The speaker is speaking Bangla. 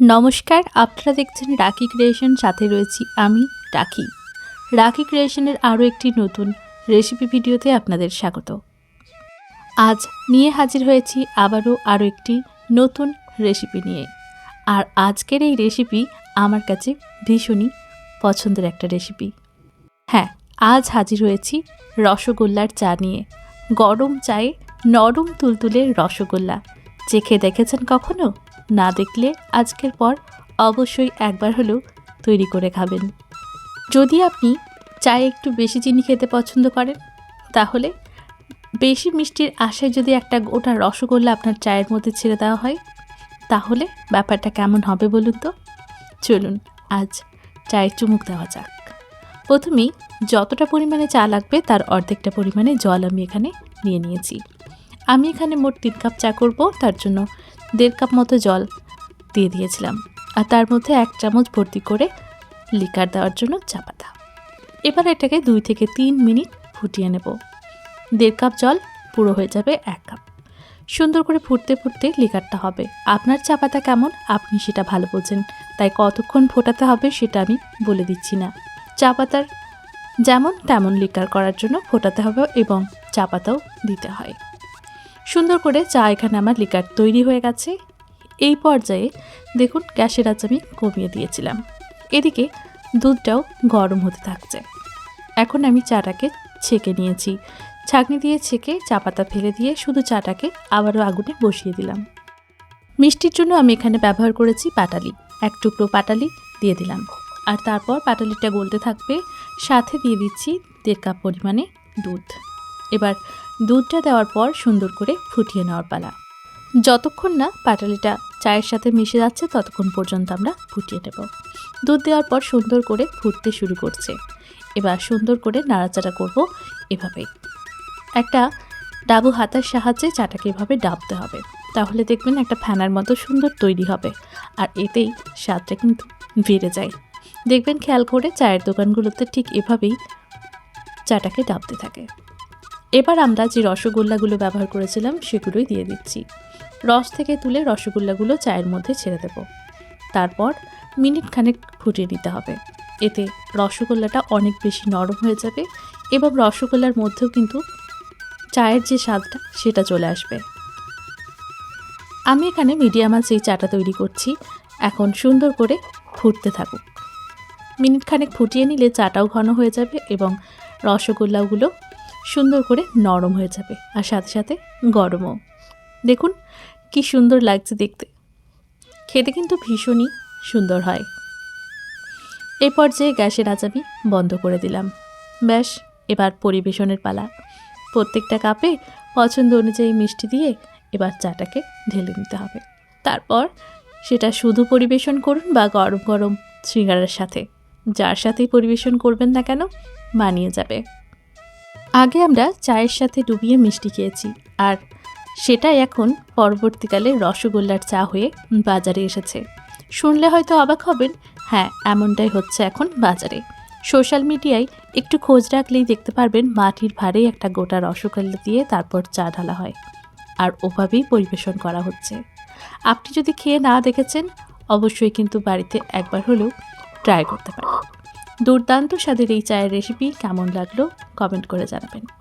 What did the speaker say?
নমস্কার, আপনারা দেখছেন রাখি ক্রিয়েশন, সাথে রয়েছি আমি, রাখি। রাখি ক্রিয়েশনের আরও একটি নতুন রেসিপি ভিডিওতে আপনাদের স্বাগত। আজ নিয়ে হাজির হয়েছি আবারও আরও একটি নতুন রেসিপি নিয়ে। আর আজকের এই রেসিপি আমার কাছে ভীষণই পছন্দের একটা রেসিপি। হ্যাঁ আজ হাজির হয়েছি রসগোল্লার চা নিয়ে। গরম চায়ে নরম তুলতুলে রসগোল্লা। চেখে দেখেছেন কখনো? না দেখলে আজকের পর অবশ্যই একবার হলেও তৈরি করে খাবেন। যদি আপনি চায়ে একটু বেশি চিনি খেতে পছন্দ করেন, তাহলে বেশি মিষ্টির আশায় যদি একটা গোটা রসগোল্লা আপনার চায়ের মধ্যে ছেড়ে দেওয়া হয়, তাহলে ব্যাপারটা কেমন হবে বলুন তো? চলুন, আজ চায়ের চুমুক দেওয়া যাক। প্রথমেই যতটা পরিমাণে চা লাগবে তার অর্ধেকটা পরিমাণে জল আমি এখানে নিয়ে নিয়েছি। আমি এখানে মোট তিন কাপ চা করব, তার জন্য দেড় কাপ মতো জল দিয়ে দিয়েছিলাম আর তার মধ্যে এক চামচ ভর্তি করে লিকার দেওয়ার জন্য চা পাতা। এবার এটাকে দুই থেকে তিন মিনিট ফুটিয়ে নেব। দেড় কাপ জল পুরো হয়ে যাবে এক কাপ। সুন্দর করে ফুটতে ফুটতে লিকারটা হবে। আপনার চা পাতা কেমন? আপনি সেটা ভালো বোঝেন তাই কতক্ষণ ফোটাতে হবে সেটা আমি বলে দিচ্ছি না। চা পাতার যেমন তেমন লিকার করার জন্য ফোটাতে হবে এবং চা পাতাও দিতে হয়। সুন্দর করে চা এখানে আমার লিকার তৈরি হয়ে গেছে। এই পর্যায়ে দেখুন গ্যাসের আঁচ আমি কমিয়ে দিয়েছিলাম। এদিকে দুধটাও গরম হতে থাকছে। এখন আমি চাটাকে ছেঁকে নিয়েছি। ছাঁকনি দিয়ে ছেঁকে চা পাতা ফেলে দিয়ে শুধু চাটাকে আবারও আগুনে বসিয়ে দিলাম। মিষ্টির জন্য আমি এখানে ব্যবহার করেছি পাটালি। এক টুকরো পাটালি দিয়ে দিলাম। আর তারপর পাটালিটা গলতে থাকবে। সাথে দিয়ে দিচ্ছি দেড় কাপ পরিমাণে দুধ। এবার দুধটা দেওয়ার পর সুন্দর করে ফুটিয়ে নেওয়ার পালা। যতক্ষণ না পাটালিটা চায়ের সাথে মিশে যাচ্ছে, ততক্ষণ পর্যন্ত আমরা ফুটিয়ে নেব। দুধ দেওয়ার পর সুন্দর করে ফুটতে শুরু করছে। এবার সুন্দর করে নাড়াচাড়া করব এভাবে একটা ডাবু হাতার সাহায্যে চাটাকে এভাবে ডাবতে হবে। তাহলে দেখবেন একটা ফ্যানার মতো সুন্দর তৈরি হবে। আর এতেই স্বাদটা কিন্তু বেড়ে যায়। দেখবেন খেয়াল করে চায়ের দোকানগুলোতে ঠিক এভাবেই চাটাকে ডাবতে থাকে। এবার আমরা যে রসগোল্লাগুলো ব্যবহার করেছিলাম সেগুলোই দিয়ে দিচ্ছি। রস থেকে তুলে রসগোল্লাগুলো চায়ের মধ্যে ছেড়ে দেব। তারপর মিনিট খানেক ফুটিয়ে নিতে হবে। এতে রসগোল্লাটা অনেক বেশি নরম হয়ে যাবে এবং রসগোল্লার মধ্যেও কিন্তু চায়ের যে স্বাদটা সেটা চলে আসবে। আমি এখানে মিডিয়াম আঁচে এই চাটা তৈরি করছি। এখন সুন্দর করে ফুটতে থাকুক। মিনিট খানেক ফুটিয়ে নিলে চাটাও ঘন হয়ে যাবে এবং রসগোল্লাগুলো সুন্দর করে নরম হয়ে যাবে আর সাথে সাথে গরমও। দেখুন, কি সুন্দর লাগছে দেখতে। খেতে কিন্তু ভীষণই সুন্দর হয়। এই পর্যায়ে গ্যাসের আঁচ আমি বন্ধ করে দিলাম। ব্যাস, এবার পরিবেশনের পালা। প্রত্যেকটা কাপে পছন্দ অনুযায়ী মিষ্টি দিয়ে এবার চাটাকে ঢেলে নিতে হবে। তারপর সেটা শুধু পরিবেশন করুন বা গরম গরম সিঙ্গারার সাথে। যার সাথেই পরিবেশন করবেন না কেন মানিয়ে যাবে। আগে আমরা চায়ের সাথে ডুবিয়ে মিষ্টি খেয়েছি, আর সেটাই এখন পরবর্তীকালে রসগোল্লার চা হয়ে বাজারে এসেছে। শুনলে হয়তো অবাক হবেন হ্যাঁ এমনটাই হচ্ছে এখন বাজারে। সোশ্যাল মিডিয়ায় একটু খোঁজ রাখলেই দেখতে পারবেন মাটির ভারে একটা গোটা রসগোল্লা দিয়ে তারপর চা ঢালা হয়, আর ওভাবেই পরিবেশন করা হচ্ছে। আপনি যদি খেয়ে না দেখেছেন, অবশ্যই কিন্তু বাড়িতে একবার হলেও ট্রাই করতে পারেন। দুর্দান্ত স্বাদের এই চায়ের রেসিপি কেমন লাগল? কমেন্ট করে জানাবেন।